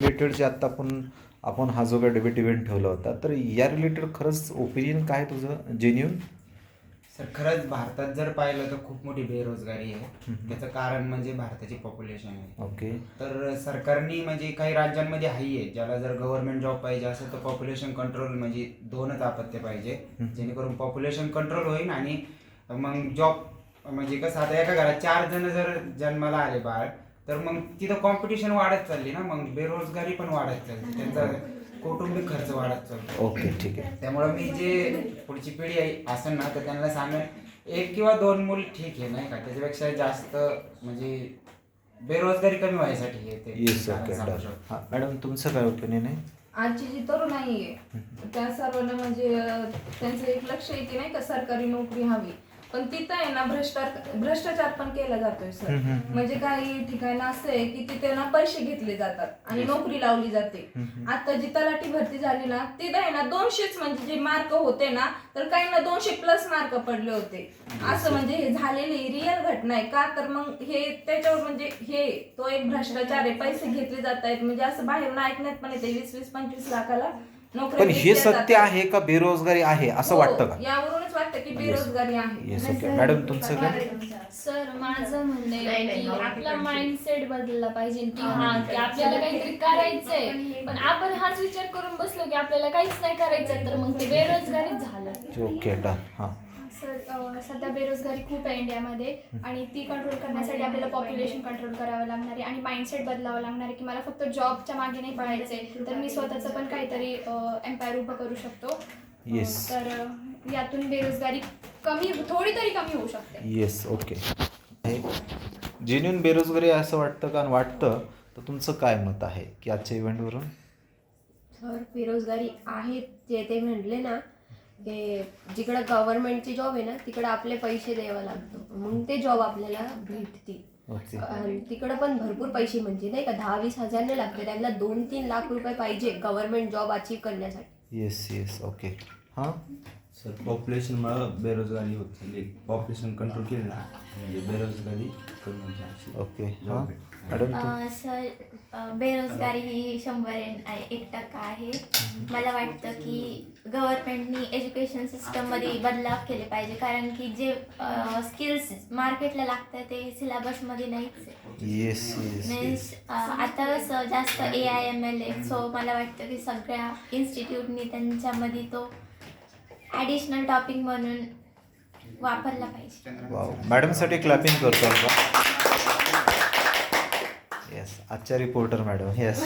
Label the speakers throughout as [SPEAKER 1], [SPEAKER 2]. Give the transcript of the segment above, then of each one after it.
[SPEAKER 1] Related जे आत्ता आपण आपण हा जो काही डिबेट इव्हेंट ठेवला होता तर या रिलेटेड खरंच ओपिनियन काय तुझं? जेन्युन
[SPEAKER 2] सर खरंच भारतात जर पाहिलं तर खूप मोठी बेरोजगारी आहे. त्याचं कारण म्हणजे भारताची पॉप्युलेशन आहे.
[SPEAKER 1] ओके
[SPEAKER 2] तर सरकारने म्हणजे काही राज्यांमध्ये हाई आहे. ज्याला जर गव्हर्नमेंट जॉब पाहिजे असेल तर पॉप्युलेशन कंट्रोल म्हणजे दोनच आपत्य पाहिजे. जेणेकरून पॉप्युलेशन कंट्रोल होईल आणि मग जॉब म्हणजे कसं आता एका घरात चार जण जर जन्माला आले बाळ तर मग तिथं कॉम्पिटिशन वाढत चालली ना मग बेरोजगारी पण वाढत चालली. त्यांचा कौटुंबिक खर्च वाढत चालतो
[SPEAKER 1] ओके ठीक आहे.
[SPEAKER 2] त्यामुळं मी जे पुढची पिढी आहे असेल ना तर त्यांना सांगेन एक किंवा दोन मूल ठीक आहे नाही का? त्याच्यापेक्षा जास्त म्हणजे बेरोजगारी कमी व्हायसाठी हे ते
[SPEAKER 1] येस
[SPEAKER 2] कारण
[SPEAKER 1] ओके
[SPEAKER 2] सांगू
[SPEAKER 1] डन
[SPEAKER 2] शकतो.
[SPEAKER 1] हां मॅडम तुमचं काय ओपिनियन आहे?
[SPEAKER 3] आजची जी तरुण आहे त्या सर्वांना म्हणजे अं, त्यांचं एक लक्ष आहे की नाही का सरकारी नोकरी हवी. पण तिथं आहे ना भ्रष्टाचार भ्रष्टाचार पण केला जातोय सर. म्हणजे काही ठिकाणी असं आहे की तिथे ना पैसे घेतले जातात आणि. नोकरी लावली जाते. आता जी तलाठी भरती झाली ना तिथं आहे ना दोनशेच म्हणजे जे मार्क होते ना तर काहींना दोनशे प्लस मार्क पडले होते असं म्हणजे हे झालेली रिअल घटना आहे का तर मग हे त्याच्यावर म्हणजे हे तो एक भ्रष्टाचार आहे पैसे घेतले जात आहेत म्हणजे असं बाहेरून ऐकण्यात पण येते वीस वीस पंचवीस लाखाला नोकऱ्या
[SPEAKER 1] पण हे सत्य. आहे का बेरोजगारी आहे असं
[SPEAKER 3] हो,
[SPEAKER 1] वाटतं का
[SPEAKER 3] यावरूनच वाटतं की बेरोजगारी आहे.
[SPEAKER 1] येस ओके मॅडम तुमचं काय?
[SPEAKER 4] सर माझं म्हणणं आहे की आपला माइंडसेट बदलला पाहिजे की हा की आपल्याला काहीतरी करायचंय. पण आपण हाच विचार करून बसलो की आपल्याला काहीच नाही करायचं तर मग ते बेरोजगारीच झालं.
[SPEAKER 1] ओके डन हां.
[SPEAKER 5] सर अ, सध्या बेरोजगारी खूप आहे इंडियामध्ये आणि ती कंट्रोल करण्यासाठी आपल्याला पॉप्युलेशन कंट्रोल करावं लागणार आहे आणि माइंडसेट बदलावं लागणार आहे की मला फक्त जॉबच्या मागे नाही पळायचं आहे तर मी स्वतःचं पण काहीतरी एम्पायर उभं करू शकतो.
[SPEAKER 1] Yes.
[SPEAKER 5] तर अ, यातून बेरोजगारी कमी थोडी तरी कमी होऊ शकते.
[SPEAKER 1] येस ओके जेन्युन बेरोजगारी आहे असं वाटतं का? आणि वाटतं तर तुमचं काय मत आहे की आजच्या इव्हेंटवरून
[SPEAKER 6] सर बेरोजगारी आहे जे ते म्हणले ना की जिकडं गव्हर्नमेंटची जॉब आहे ना तिकडं आपले पैसे द्यावं लागतं. मग ते जॉब आपल्याला भेटतील
[SPEAKER 1] ओके
[SPEAKER 6] आणि तिकडं पण भरपूर पैसे म्हणजे नाही का दहा वीस हजार नाही लागते. त्यांना दोन तीन लाख रुपये पाहिजे गव्हर्नमेंट जॉब अचीव करण्यासाठी.
[SPEAKER 1] येस येस ओके हां?
[SPEAKER 7] सर पॉप्युलेशनमुळं बेरोजगारी होत चालली. पॉप्युलेशन कंट्रोल केलं ना म्हणजे बेरोजगारी कमी होते अशी.
[SPEAKER 1] ओके.
[SPEAKER 7] Job
[SPEAKER 1] हां.
[SPEAKER 7] भेटणार.
[SPEAKER 1] मॅडम तू
[SPEAKER 4] अं, सर अं, बेरोजगारी ही शंभर एक टक्का आहे. मला वाटतं की गव्हर्नमेंटनी एज्युकेशन सिस्टममध्ये बदलाव केले पाहिजे. कारण की जे स्किल्स मार्केटला लागतात ते सिलेबसमध्ये नाहीच आहे.
[SPEAKER 1] येस येस
[SPEAKER 4] मीन्स आता कसं जास्त ए आय एम एल आहे सो मला वाटतं की सगळ्या इन्स्टिट्यूटनी त्यांच्यामध्ये तो ॲडिशनल टॉपिक म्हणून वापरला पाहिजे.
[SPEAKER 1] वाव. मॅडमसाठी क्लॅपिंग करतो का येस आजच्या रिपोर्टर मॅडम. येस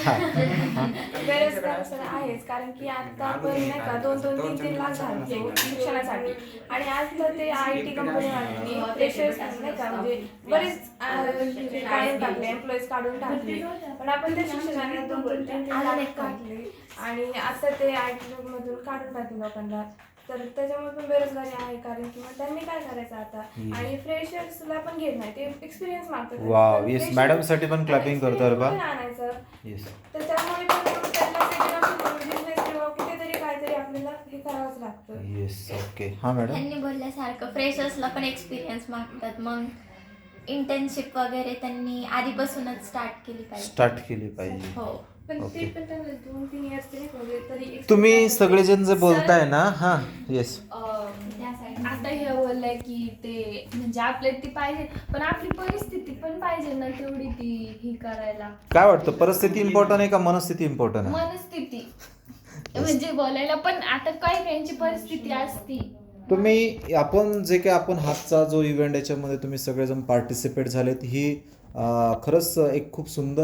[SPEAKER 3] बेरोजगार सर आहेच कारण की आता आपण नाही का दोन दोन तीन तीन लाख घालतो शिक्षणासाठी. आणि आज तर ते आय टी कंपनी फ्रेशर्स नाही का म्हणजे बरेच अं, म्हणजे काढून टाकले एम्प्लॉईज काढून टाकले. पण आपण त्या शिक्षणाने दोन दोन तीन तीन लाख काढले आणि आता ते आय टी मधून काढून टाकले लोकांना. तर त्याच्यामुळे पण बेरोजगारी आहे कारण की मग त्यांनी काय करायचं आता? आणि फ्रेशर्सला पण घेत नाही ते एक्सपिरियन्स मागतात.
[SPEAKER 1] वाव,
[SPEAKER 3] Freshers-
[SPEAKER 1] madam साठी पण clapping करतो
[SPEAKER 3] पण आणायचं.
[SPEAKER 1] येस
[SPEAKER 3] तर त्यामुळे पण मग त्यांना बिझनेस किंवा कुठेतरी काहीतरी आपल्याला हे करावंच लागतं.
[SPEAKER 1] येस ओके हां मॅडम
[SPEAKER 4] त्यांनी बोलल्यासारखं फ्रेशर्सला पण एक्सपिरियन्स मागतात. मग इंटर्नशिप वगैरे त्यांनी आधीपासूनच स्टार्ट केली पाहिजे.
[SPEAKER 1] स्टार्ट केली पाहिजे.
[SPEAKER 4] हो.
[SPEAKER 3] तरी
[SPEAKER 1] तुम्ही सगळेजण जे बोलताय ना हां येस
[SPEAKER 4] आता हे बोललंय की ते म्हणजे आपल्याला ती पाहिजे पण आपली परिस्थिती पण पाहिजे ना तेवढी ती ही करायला.
[SPEAKER 1] काय वाटतं परिस्थिती इम्पॉर्टंट आहे का मनस्थिती इम्पॉर्टंट आहे?
[SPEAKER 4] मनस्थिती. म्हणजे बोलायला पण आता काही काहींची परिस्थिती असती.
[SPEAKER 1] तुम्ही आपण जे काही आपण हातचा जो इव्हेंट याच्यामध्ये तुम्ही सगळेजण पार्टिसिपेट झालेत ही खरंच एक खूप सुंदर